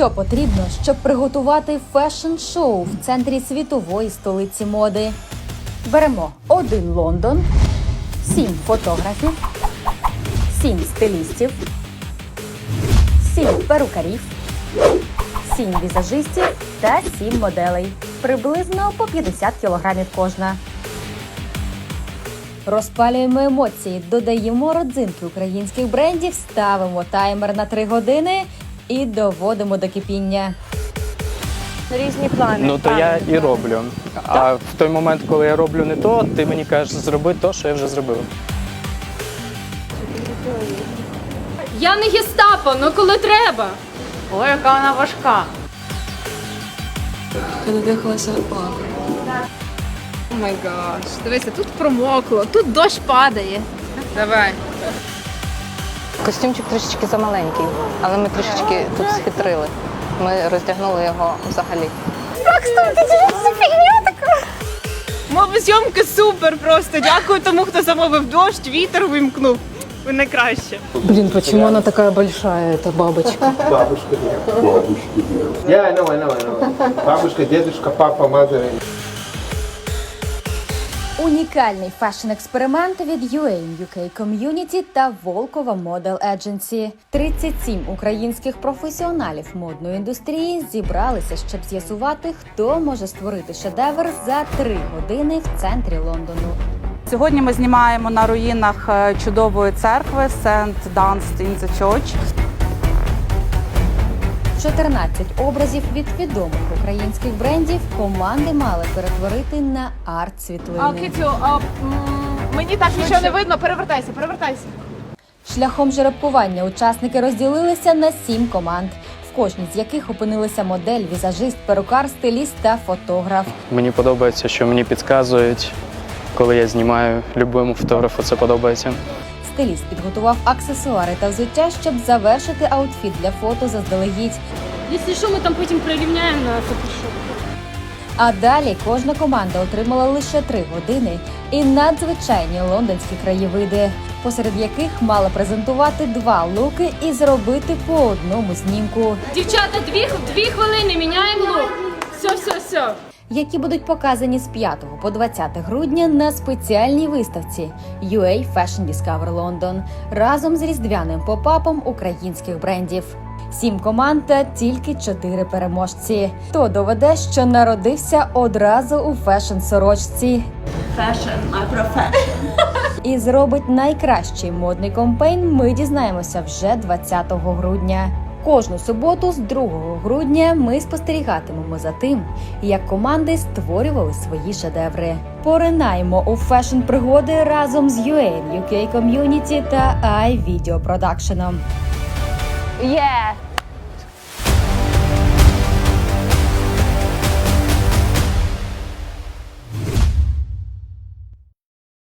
Що потрібно, щоб приготувати фешн-шоу в центрі світової столиці моди? Беремо один Лондон, сім фотографів, сім стилістів, сім перукарів, сім візажистів та сім моделей. Приблизно по 50 кілограмів кожна. Розпалюємо емоції, додаємо родзинки українських брендів, ставимо таймер на 3 години і доводимо до кипіння. Різні плани. Ну то я і роблю. А в той момент, коли я роблю не то, ти мені кажеш, зроби то, що я вже зробив. Я не гестапо, ну коли треба. Ой, яка вона важка. Я надихалася плакати. О май гаш. Дивися, тут промокло, тут дощ падає. Давай. Костюмчик трішечки замаленький, але ми трішечки тут схитрили. Ми роздягнули його взагалі. Мови зйомки супер просто. Дякую тому, хто замовив дощ, вітер вимкнув. Ви найкраще. Блин, почему она такая большая, эта бабочка? Бабушка. Бабушки нет. Yeah, I know, I know, I know. Бабушка, дедушка, папа, mother. Унікальний фешн-експеримент від UA Community та Волкова Model Agency. 37 українських професіоналів модної індустрії зібралися, щоб з'ясувати, хто може створити шедевр за три години в центрі Лондону. Сьогодні ми знімаємо на руїнах е, чудової церкви St. Dunstan Church. 14 образів від відомих українських брендів команди мали перетворити на арт-світлини. Китю, мені так нічого не видно. Перевертайся, перевертайся. Шляхом жеребкування учасники розділилися на сім команд, в кожній з яких опинилися модель, візажист, перукар, стиліст та фотограф. Мені подобається, що мені підказують, коли я знімаю любому фотографу, це подобається. Стиліст підготував аксесуари та взуття, щоб завершити аутфіт для фото заздалегідь. Якщо що, ми там потім прирівняємо на фотошоп. А далі кожна команда отримала лише три години і надзвичайні лондонські краєвиди, посеред яких мала презентувати два луки і зробити по одному знімку, Дівчата, дві, дві хвилини міняємо лук. Які будуть показані з 5 по 20 грудня на спеціальній виставці UA Fashion Discover London разом з різдвяним попапом українських брендів. Сім команд та тільки чотири переможці. Хто доведе, що народився одразу у фешн сорочці і зробить найкращий модний компейн, ми дізнаємося вже 20 грудня. Кожну суботу з 2 грудня ми спостерігатимемо за тим, як команди створювали свої шедеври. Поринаємо у фешн пригоди разом з UA UK Community та iVideo Production. Є!